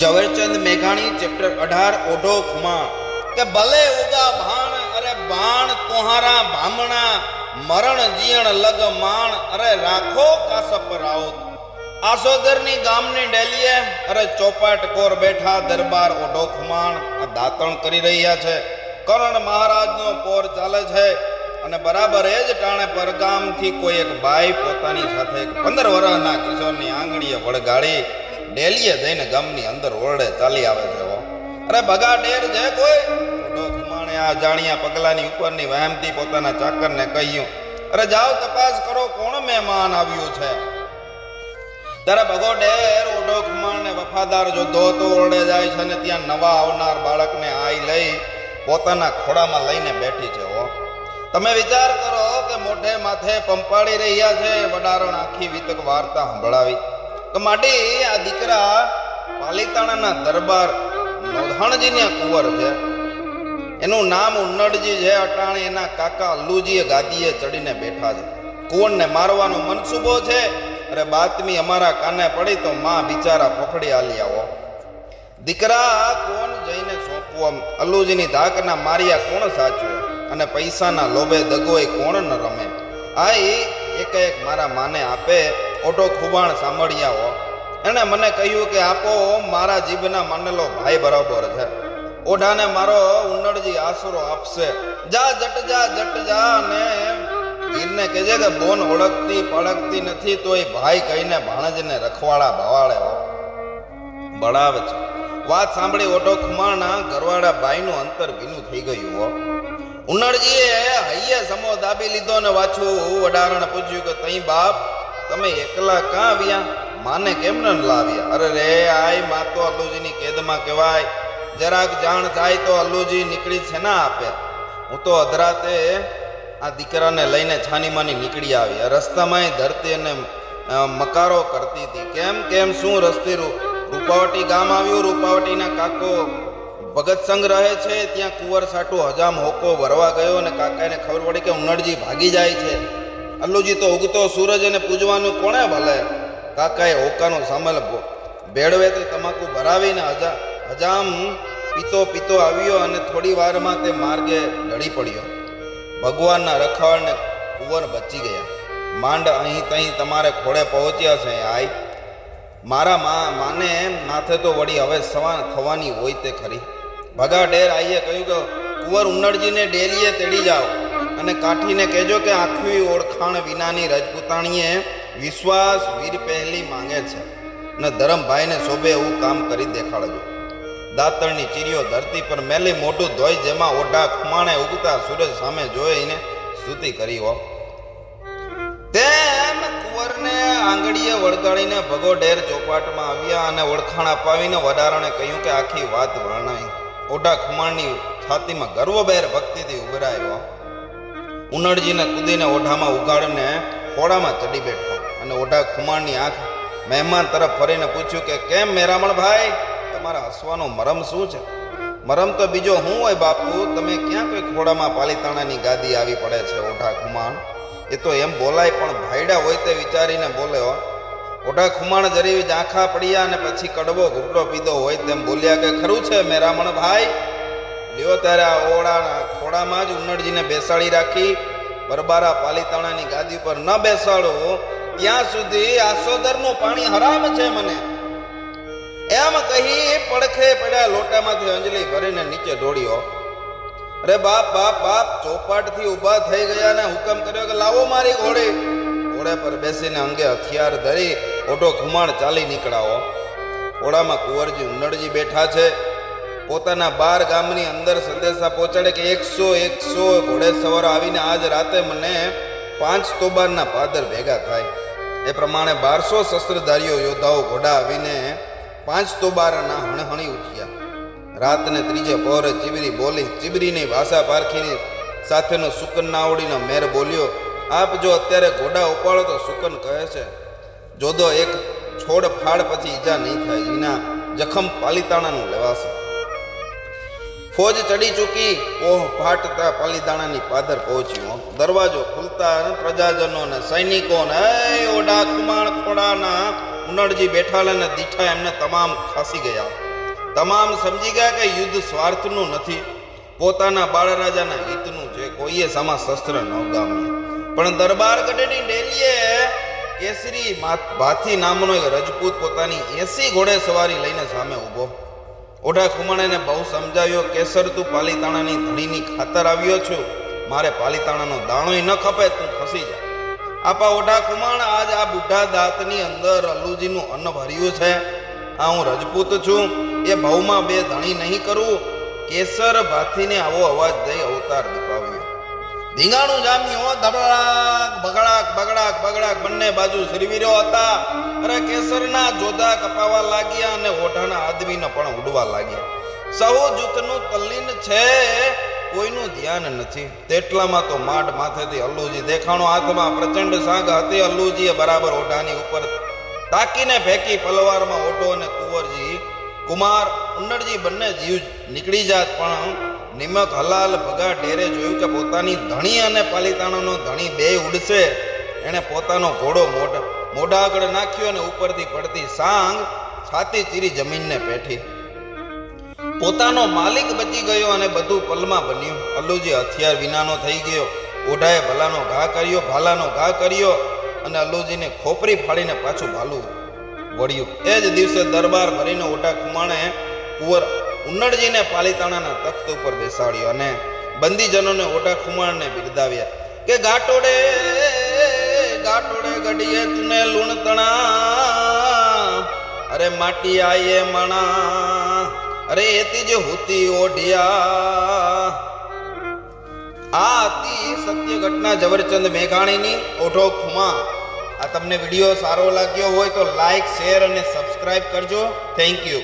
ઝવેરચંદ મેઘાણી, ચેપ્ટર અઢાર, ઓઢો ખુમા. કે ભલે ઉગા ભાણ અરે બાણ, તોહારા ભામણા મરણ જીયણ લગ માણ, અરે રાખો કાસપ રાઉત. આસોદરની ગામની ડેલીએ અરે ચોપાટ કોર બેઠા દરબાર ઓઢો ખુમાણ દાતણ કરી રહ્યા છે. કરણ મહારાજનો પોર ચાલે છે અને બરાબર એ જ ટાણે પરગામથી કોઈ એક ભાઈ પોતાની સાથે એક પંદર વર્ષના કિશોરની આંગળીએ વળગાડી ડેલીએ જઈને ગામની અંદર ઓરડે ચાલી આવે છે. અરે બગા ડેર છે કોઈ? ખુમાણે આ જાણ્યા પગલાની ઉપરની વહેમથી પોતાના ચાકરને કહ્યું, અરે જાઓ તપાસ કરો કોણ મહેમાન આવ્યું છે? ત્યારે ભગો ડેર ઓઢો ખુમાણને વફાદાર જો તો ઓરડે જાય છે ને ત્યાં નવા આવનાર બાળકને આઈ લઈ પોતાના ખોળામાં લઈને બેઠી છે હો. તમે વિચાર કરો કે મોઢે માથે પંપાડી રહ્યા છે, વડારણ આખી વિતક વાર્તા સંભળાવી. માડી, આ દીકરા પાલિતાણાના દરબાર નોધાણજીને કુંવર છે. એનું નામ ઉન્નડજી છે, અટાણે એના કાકા અલ્લુજીએ, ગાદીએ ચડીને બેઠા છે. કુંવરને મારવાનો મનસુબો છે. અરે બાતમી અમારા કાને પડી તો માં બિચારા પકડી આલી આવો. દીકરા કોણ જઈને સોંપવું. અલ્લુજીની ધાકના માર્યા કોણ સાચું અને પૈસાના લોભે દગોય કોણ ન રમે? આ એક એક મારા માને આપે. ઓટો ખુબાણ સાંભળ્યા હો. એણે મને કહ્યું કે આપો, મારા જીભના માનેલો ભાઈ બરાબર છે. ઓઢાને મારો ઉન્નડજી આસરો આપશે. જા, જટ જા જટ જા ને ગીરને કહેજે કે બોન ઓળખતી પડકતી નથી તો એ ભાઈ કહીને ભાણજને રખવાડા ભવાળે હો. બળાવે છે. વાત સાંભળી ઓટો ખુમાણા ઘરવાળા ભાઈનું અંતર ભીનું થઈ ગયું હો. ઉન્નળજીએ હૈયે સમો દાબી લીધો ને વાછું વડારણ પૂછ્યું કે તઈ બાપ તમે એકલા કાં આવ્યા? માને કેમ ન લાવ્યા? અરે રે, આયમાં તો અલ્લુજીની કેદમાં કહેવાય. જરાક જાણ થાય તો અલ્લુજી નીકળી છે ના આપે. હું તો અધરાતે આ દીકરાને લઈને છાનીમાની નીકળી આવી. રસ્તામાં ધરતી અને મકારો કરતી હતી. કેમ કેમ, શું રસ્તે રૂપાવટી ગામ આવ્યું? રૂપાવટીના કાકો ભગત સંઘ રહે છે, ત્યાં કુંવર સાટુ હજામ હોકો ભરવા ગયો અને કાકાને ખબર પડી કે ઉનડજી ભાગી જાય છે. અલ્લુજી તો ઉગતો સૂરજ અને પૂજવાનું કોણે ભલે? કાકાએ હોકાનો સામેલ ભેળવે તે તમાકુ ભરાવીને હજા હજામ પીતો પીતો આવ્યો અને થોડી વારમાં તે માર્ગે ઢળી પડ્યો. ભગવાનના રખવાડને કુંવર બચી ગયા. માંડ અહીં તહીં તમારે ખોળે પહોંચ્યા છે, આઈ. મારા મા માને માથે તો વળી હવે સવાન થવાની હોય તે ખરી. ભગા ડેર આઈએ કહ્યું કે કુંવર ઉન્નડજીને ડેલીએ તેડી જાઓ. અને કાઠીને કહેજો કે આખી ઓળખાણ વિનાની રજપૂતાણીએ વિશ્વાસ, વીર પહેલી માંગે છે. ને ધરમભાઈને શોભે એવું કામ કરી દેખાડજો. દાતણની ચીરીઓ ધરતી પર મેલી મોટું ધોઈ જેમાં ઓઢા ખુમાણે ઉગતા સૂરજ સામે જોઈને સ્તુતિ કરી હો. તેમ કુંવરને આંગળીએ વળગાડીને ભગો ડેર ચોપાટમાં આવ્યા અને ઓળખાણ અપાવીને વડારણે કહ્યું કે આખી વાત વર્ણવી ઓઢા ખુમાણની છાતીમાં ગર્વભેર ભક્તિથી ઉભરાયો. ઉનડજીને કૂદીને ઓઢામાં ઉગાડીને ખોડામાં ચડી બેઠો. અને ઓઢા ખુમાણની આંખ મહેમાન તરફ ફરીને પૂછ્યું કે, કેમ મેરામણભાઈ તમારા હસવાનો મરમ શું છે? મરમ તો બીજો હું હોય બાપુ? તમે ક્યાં કોઈ ખોડામાં પાલિતાણાની ગાદી આવી પડે છે, ઓઢા ખુમાણ? એ તો એમ બોલાય, પણ ભાઈડા હોય તે વિચારીને બોલ્યો ઓઢા ખુમાણ જરી આંખા પડ્યા અને પછી કડવો ઘૂંટડો પીધો હોય તેમ બોલ્યા કે, ખરું છે મેરામણ ભાઈ? લ્યો ત્યારે આ ઓળાના ખોડામાં જ ઉન્નડજીને બેસાડી રાખી, બરબારા પાલિતાણાની ગાદી પર ન બેસાડો. ત્યાં સુધી આસોદરનું પાણી હરામ છે મને. એમ કહી પડખે પડ્યા લોટામાંથી અંજલિ ભરીને નીચે દોડ્યો. અરે બાપ બાપ બાપ, ચોપાટથી ઊભા થઈ ગયા ને હુકમ કર્યો કે લાવો મારી ઘોડી. ઘોડે પર બેસીને અંગે હથિયાર ધરી ઓટો ઘુમાણ ચાલી નીકળાવો ઘોડામાં કુંવરજી ઉન્નડજી બેઠા છે. પોતાના બાર ગામની અંદર સંદેશા પહોંચાડે કે એકસો એકસો ઘોડે સવાર આવીને આજ રાતે મને પાંચ તોબારના પાદર ભેગા થાય. એ પ્રમાણે બારસો શસ્ત્રધારીઓ યોદ્ધાઓ ઘોડા આવીને પાંચ તોબારના હણહણી ઉઠ્યા. રાતને ત્રીજે પહોરે ચીબરી બોલી, ચીબરીની ભાષા પારખીની સાથેનો સુકન નાવડીનો મેર બોલ્યો, આપ જો અત્યારે ઘોડા ઉપાડો તો સુકન કહે છે, જોદો એક છોડ ફાડ પછી ઈજા નહીં થાય વિના જખમ પાલિતાણાનું લેવાશે. ફોજ ચડી ચૂકી. ઓહ ફાટતા પાલીદાણાની પાદર પહોંચ્યું. દરવાજો ખુલતા પ્રજાજનો ને સૈનિકો ને. ઓડા કુમાણ ખોડાના ઉનડજી બેઠાલા ને દીઠા એમને તમામ ખાસી ગયા. તમામ સમજી ગયા કે યુદ્ધ સ્વાર્થનું નથી. પોતાના બાળરાજાના હિતનું છે. કોઈએ સમા શસ્ત્ર ન ગામ્યું. પણ દરબાર ગઢની ડેલીએ કેસરી ભાથી નામનો એક રજપૂત પોતાની એસી ઘોડે સવારી લઈને સામે ઊભો. ઓઢા ખુમાણેને બહુ સમજાવ્યો કેસર, તું પાલીતાણાની ધણીની ખાતર આવ્યો છું. મારે પાલીતાણાનો દાણોય ન ખપે, તું ખસી જા. આપા ઓઢા ખુમાણ, આજ આ બુઢા દાંતની અંદર અલ્લુજીનું અન્ન ભર્યું છે. આ હું રજપૂત છું. એ ભાવમાં બે ધણી નહીં કરું. કેસર ભાથીને આવો અવાજ દઈ અવતાર દીપાવ્યો ધીંગાણું જામ્યો ધબડાક બગડાક બગડાક બગડાક બંને બાજુ શરીવીરો હતા. અરે કેસરના જોધા કપાવા લાગ્યા અને ઓઢાના આદમીને પણ ઉડવા લાગ્યા. સહુ જૂથનું તલ્લીન છે, કોઈનું ધ્યાન નથી. તેટલામાં તો માડ માથેથી અલ્લુજી દેખાણો હાથમાં પ્રચંડ સાંગ હતી. અલ્લુજીએ બરાબર ઓઢાની ઉપર તાકીને ફેંકી પલવારમાં ઓઢો અને કુંવરજી, કુમાર ઉંડરજી બંને જીવ નીકળી જાત પણ નિમક હલાલ ભગા ઢેરે જોયું કે પોતાની ધણી અને પાલિતાણાનો ધણી બે ઉડશે. એણે પોતાનો ઘોડો મોઢ મોઢા આગળ નાખ્યો અને ઉપરથી પડતી સાંગ છાતી ચીરી જમીનને પેઠી. પોતાનો માલિક બચી ગયો અને બધું પલમાં બન્યું. અલ્લુજી હથિયાર વિનાનો થઈ ગયો. ઓઢાએ ભલાનો ઘા કર્યો, ભાલાનો ઘા કર્યો અને અલ્લુજીને ખોપરી ફાડીને પાછું ભાલું વળ્યું. એ જ દિવસે દરબાર ભરીને ઓઢા કુમાણે કુંવર ઉન્નડજીને પાલિતાણાના તખ્ત ઉપર બેસાડ્યો અને બંદીજનોને ઓટા ખુમાણને બિરદાવ્યા કે ગાટોડે ગાટોડે ગડીએ તુને લુણતણા. અરે માટી આયે મણા. અરે એતી જ હુતી ઓઢિયા. આ હતી સત્ય ઘટના ઝવરચંદ મેઘાણીની ઓઢો ખુમા આ તમને વીડિયો સારો લાગ્યો હોય તો લાઈક, શેર અને સબસ્ક્રાઇબ કરજો. Thank you.